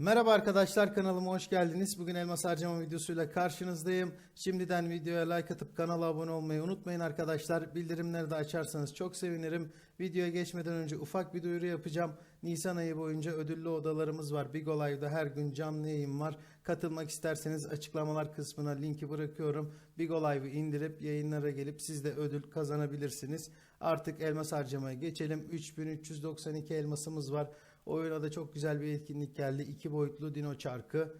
Merhaba arkadaşlar kanalıma hoş geldiniz. Bugün elmas harcama videosuyla karşınızdayım. Şimdiden videoya like atıp kanala abone olmayı unutmayın arkadaşlar. Bildirimleri de açarsanız çok sevinirim. Videoya geçmeden önce ufak bir duyuru yapacağım. Nisan ayı boyunca ödüllü odalarımız var. Big Olay'da her gün canlı yayın var. Katılmak isterseniz açıklamalar kısmına linki bırakıyorum. Big Olay'ı indirip yayınlara gelip siz de ödül kazanabilirsiniz. Artık elmas harcamaya geçelim. 3392 elmasımız var. Oyuna da çok güzel bir etkinlik geldi. 2 boyutlu dino çarkı.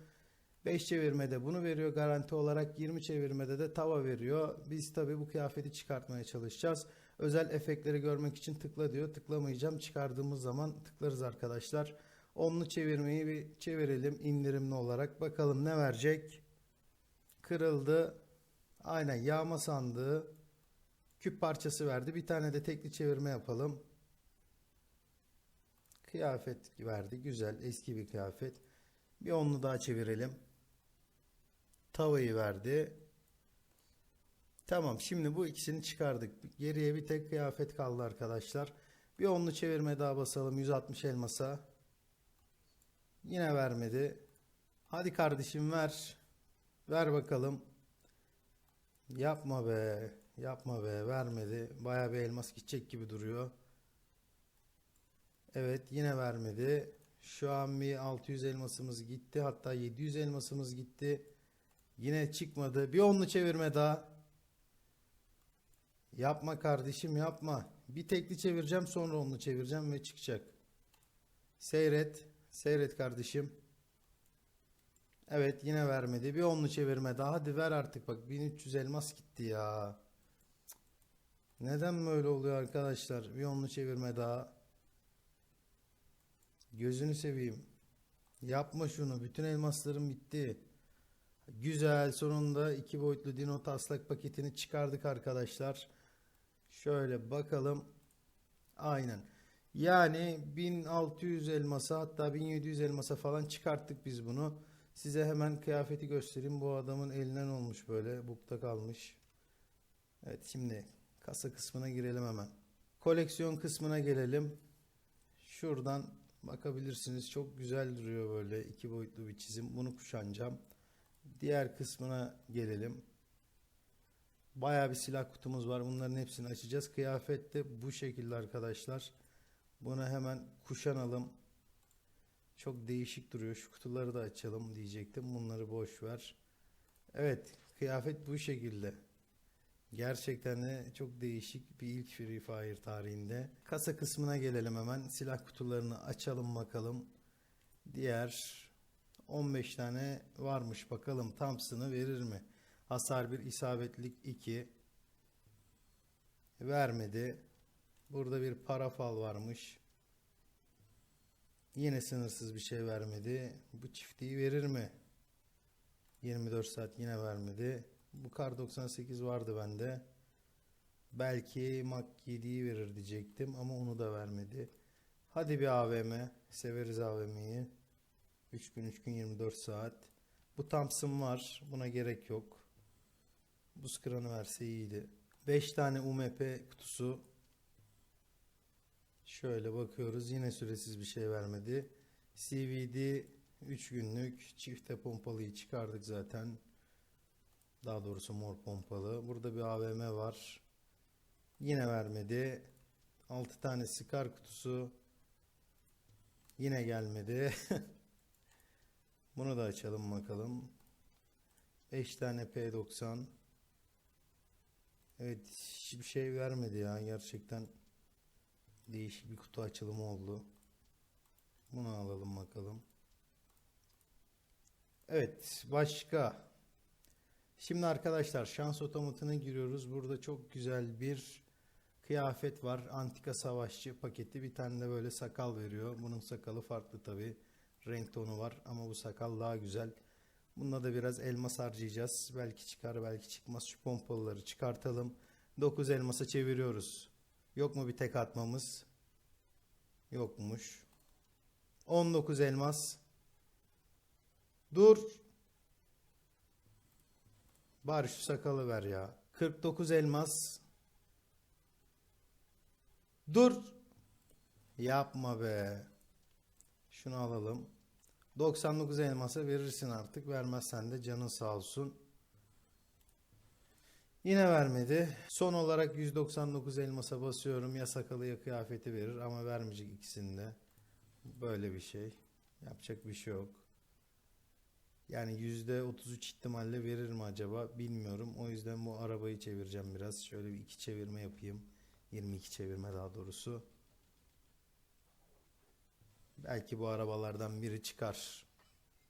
5 çevirmede bunu veriyor garanti olarak 20 çevirmede de tava veriyor. Biz tabi bu kıyafeti çıkartmaya çalışacağız. Özel efektleri görmek için tıkla diyor. Tıklamayacağım. Çıkardığımız zaman tıklarız arkadaşlar. Onlu çevirmeyi bir çevirelim indirimli olarak. Bakalım ne verecek. Kırıldı. Aynen yağma sandığı. Küp parçası verdi. Bir tane de tekli çevirme yapalım. Kıyafet verdi. Güzel. Eski bir kıyafet. Bir onlu daha çevirelim. Tavayı verdi. Tamam. Şimdi bu ikisini çıkardık. Geriye bir tek kıyafet kaldı arkadaşlar. Bir onlu çevirme daha basalım. 160 elmasa. Yine vermedi. Hadi kardeşim ver. Ver bakalım. Yapma be. Yapma be. Vermedi. Baya bir elmas gidecek gibi duruyor. Evet yine vermedi. Şu an bir 600 elmasımız gitti. Hatta 700 elmasımız gitti. Yine çıkmadı. Bir onlu çevirme daha. Yapma kardeşim yapma. Bir tekli çevireceğim sonra onlu çevireceğim ve çıkacak. Seyret. Seyret kardeşim. Evet yine vermedi. Bir onlu çevirme daha. Hadi ver artık bak 1300 elmas gitti ya. Neden böyle oluyor arkadaşlar? Bir onlu çevirme daha. Gözünü seveyim. Yapma şunu. Bütün elmaslarım bitti. Güzel. Sonunda iki boyutlu Dino taslak paketini çıkardık arkadaşlar. Şöyle bakalım. Aynen. Yani 1600 elmasa hatta 1700 elmasa falan çıkarttık biz bunu. Size hemen kıyafeti göstereyim. Bu adamın elinden olmuş böyle. Bukta kalmış. Evet şimdi kasa kısmına girelim hemen. Koleksiyon kısmına gelelim. Şuradan bakabilirsiniz. Çok güzel duruyor böyle iki boyutlu bir çizim. Bunu kuşanacağım. Diğer kısmına gelelim. Baya bir silah kutumuz var. Bunların hepsini açacağız. Kıyafet de bu şekilde arkadaşlar. Bunu hemen kuşanalım. Çok değişik duruyor. Şu kutuları da açalım diyecektim. Bunları boş ver. Evet, kıyafet bu şekilde. Gerçekten de çok değişik bir ilk Free Fire tarihinde. Kasa kısmına gelelim hemen. Silah kutularını açalım bakalım. Diğer 15 tane varmış bakalım Thompson'ı verir mi? Hasar 1, isabetlik 2. Vermedi. Burada bir parafal varmış. Yine sınırsız bir şey vermedi. Bu çiftliği verir mi? 24 saat yine vermedi. Bu kar 98 vardı bende. Belki Mak 7'yi verir diyecektim ama onu da vermedi. Hadi bir AVM. Severiz AVM'yi. 3 gün 3 gün 24 saat. Bu Thompson var. Buna gerek yok. Bu skranı verse iyiydi. 5 tane UMP kutusu. Şöyle bakıyoruz. Yine süresiz bir şey vermedi. CVD 3 günlük. Çifte pompalıyı çıkardık zaten. Daha doğrusu mor pompalı. Burada bir AVM var. Yine vermedi. 6 tane Scar kutusu. Yine gelmedi. Bunu da açalım bakalım. 5 tane P90. Evet hiçbir şey vermedi ya. Gerçekten değişik bir kutu açılımı oldu. Bunu alalım bakalım. Evet başka. Şimdi arkadaşlar şans otomatına giriyoruz. Burada çok güzel bir kıyafet var. Antika savaşçı paketi. Bir tane de böyle sakal veriyor. Bunun sakalı farklı tabi. Renk tonu var ama bu sakal daha güzel. Bununla da biraz elmas harcayacağız. Belki çıkar belki çıkmaz. Şu pompalıları çıkartalım. 9 elmasa çeviriyoruz. Yok mu bir tek atmamız? Yokmuş. 19 elmas. Dur. Bari şu sakalı ver ya. 49 elmas. Dur. Yapma be. Şunu alalım. 99 elmasa verirsin artık. Vermezsen de canın sağ olsun. Yine vermedi. Son olarak 199 elmasa basıyorum. Ya sakalı ya kıyafeti verir ama vermeyecek ikisinde. Böyle bir şey. Yapacak bir şey yok. Yani %33 ihtimalle verir mi acaba bilmiyorum. O yüzden bu arabayı çevireceğim biraz. Şöyle bir iki çevirme yapayım. 22 çevirme daha doğrusu. Belki bu arabalardan biri çıkar.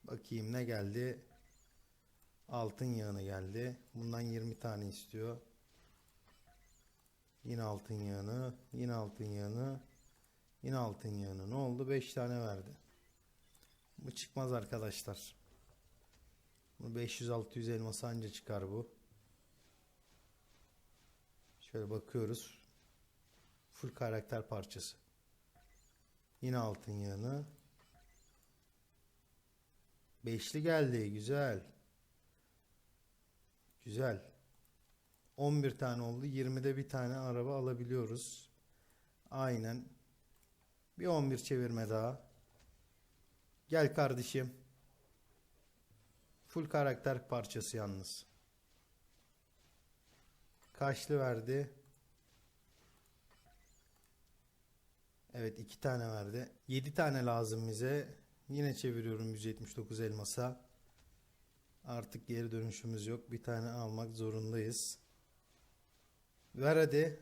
Bakayım ne geldi? Altın yağını geldi. Bundan 20 tane istiyor. Yine altın yağını, yine altın yağını, yine altın yağını. Ne oldu? 5 tane verdi. Bu çıkmaz arkadaşlar. Bu 500-600 elması anca çıkar bu. Şöyle bakıyoruz. Full karakter parçası. Yine altın yağını. Beşli geldi. Güzel. Güzel. 11 tane oldu. 20'de bir tane araba alabiliyoruz. Aynen. Bir 11 çevirme daha. Gel kardeşim. Full karakter parçası yalnız. Kaçlı verdi? Evet iki tane verdi. 7 tane lazım bize. Yine çeviriyorum 179 elmasa. Artık geri dönüşümüz yok. Bir tane almak zorundayız. Ver hadi.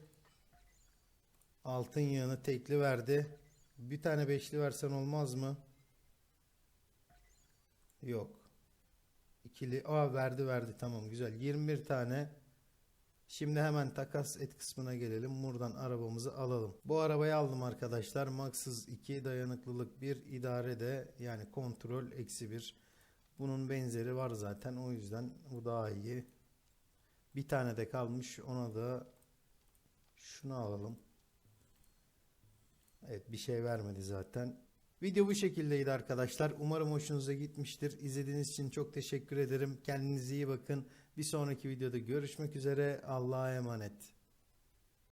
Altın yağını tekli verdi. Bir tane beşli versen olmaz mı? Yok. İkili. Aa verdi verdi tamam güzel. 21 tane. Şimdi hemen takas et kısmına gelelim. Buradan arabamızı alalım. Bu arabayı aldım arkadaşlar. Maxsız 2 dayanıklılık 1 idare de yani kontrol eksi 1. Bunun benzeri var zaten. O yüzden bu daha iyi. Bir tane de kalmış. Ona da şunu alalım. Evet bir şey vermedi zaten. Video bu şekildeydi arkadaşlar. Umarım hoşunuza gitmiştir. İzlediğiniz için çok teşekkür ederim. Kendinize iyi bakın. Bir sonraki videoda görüşmek üzere. Allah'a emanet.